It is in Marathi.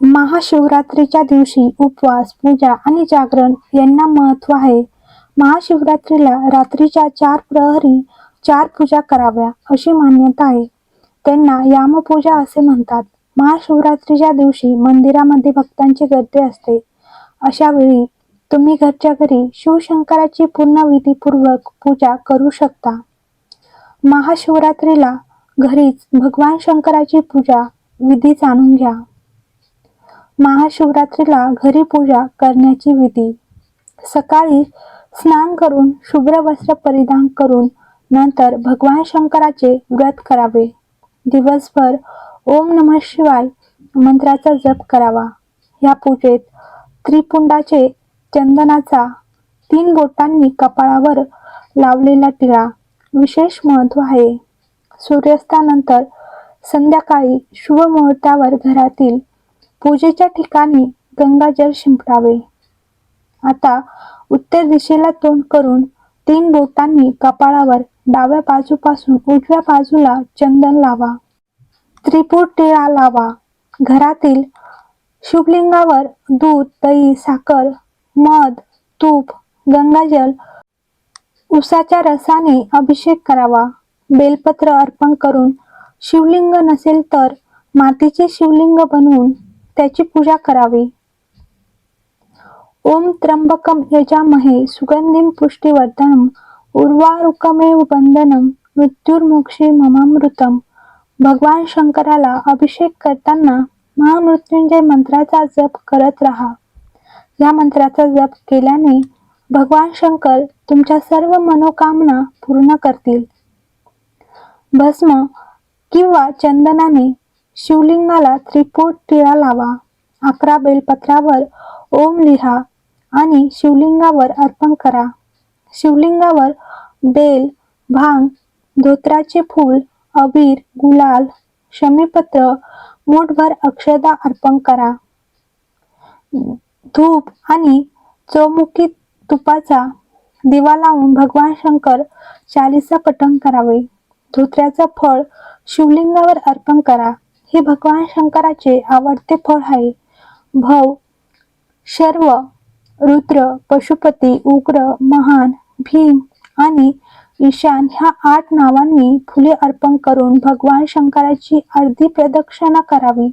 महाशिवरात्रीच्या दिवशी उपवास पूजा आणि जागरण यांना महत्त्व आहे. महाशिवरात्रीला रात्रीच्या चार प्रहरी चार पूजा कराव्या अशी मान्यता आहे. त्यांना यामपूजा असे म्हणतात. महाशिवरात्रीच्या दिवशी मंदिरामध्ये भक्तांची गर्दी असते. अशा वेळी तुम्ही घरच्या घरी शिवशंकराची पूर्ण विधीपूर्वक पूजा करू शकता. महाशिवरात्रीला घरीच भगवान शंकराची पूजा विधी जाणून घ्या. महाशिवरात्रीला घरी पूजा करण्याची विधी. सकाळी स्नान करून शुभ्र वस्त्र परिधान करून नंतर भगवान शंकराचे व्रत करावे. दिवसभर ओम नम शिवाय मंत्राचा जप करावा. या पूजेत त्रिपुंडाचे चंदनाचा तीन बोटांनी कपाळावर लावलेला टिळा विशेष महत्त्व आहे. सूर्यास्तानंतर संध्याकाळी शुभ मुहूर्तावर घरातील पूजेच्या ठिकाणी गंगाजल शिंपडावे. आता उत्तर दिशेला तोंड करून तीन बोटांनी कपाळावर डाव्या बाजूपासून उजव्या बाजूला चंदन लावा. त्रिपूर टिळा लावा. घरातील शुभलिंगावर दूध दही साखर मध तूप गंगाजल उसाच्या रसाने अभिषेक करावा. बेलपत्र अर्पण करून शिवलिंग नसेल तर मातीचे शिवलिंग बनवून त्याची पूजा करावी. ओम त्र्यंबकम यजामहे सुगंधिम पुष्टिवर्धनम उर्वारुकमेव बंधनम मृत्युर्मोक्षी ममामृतम. भगवान शंकराला अभिषेक करताना महामृत्युंजय मंत्राचा जप करत राहा. या मंत्राचा जप केल्याने भगवान शंकर तुमच्या सर्व मनोकामना पूर्ण करतील. भस्म किंवा चंदनाने शिवलिंगाला त्रिपुट टिळा लावा. अकरा बेलपत्रावर ओम लिहा आणि शिवलिंगावर अर्पण करा. शिवलिंगावर बेल भांग धोत्राचे फूल अबीर गुलाल शमीपत्र मोठभर अक्षदा अर्पण करा. धूप आणि चौमुखी तुपाचा दिवा लावून भगवान शंकर चालीसा पठण करावे. धोत्र्याचं फळ शिवलिंगावर अर्पण करा. हे भगवान शंकराचे आवडते फळ आहे. भव शर्व रुद्र पशुपती उग्र महान भीम आणि ईशान ह्या आठ नावांनी फुले अर्पण करून भगवान शंकराची अर्धी प्रदक्षिणा करावी.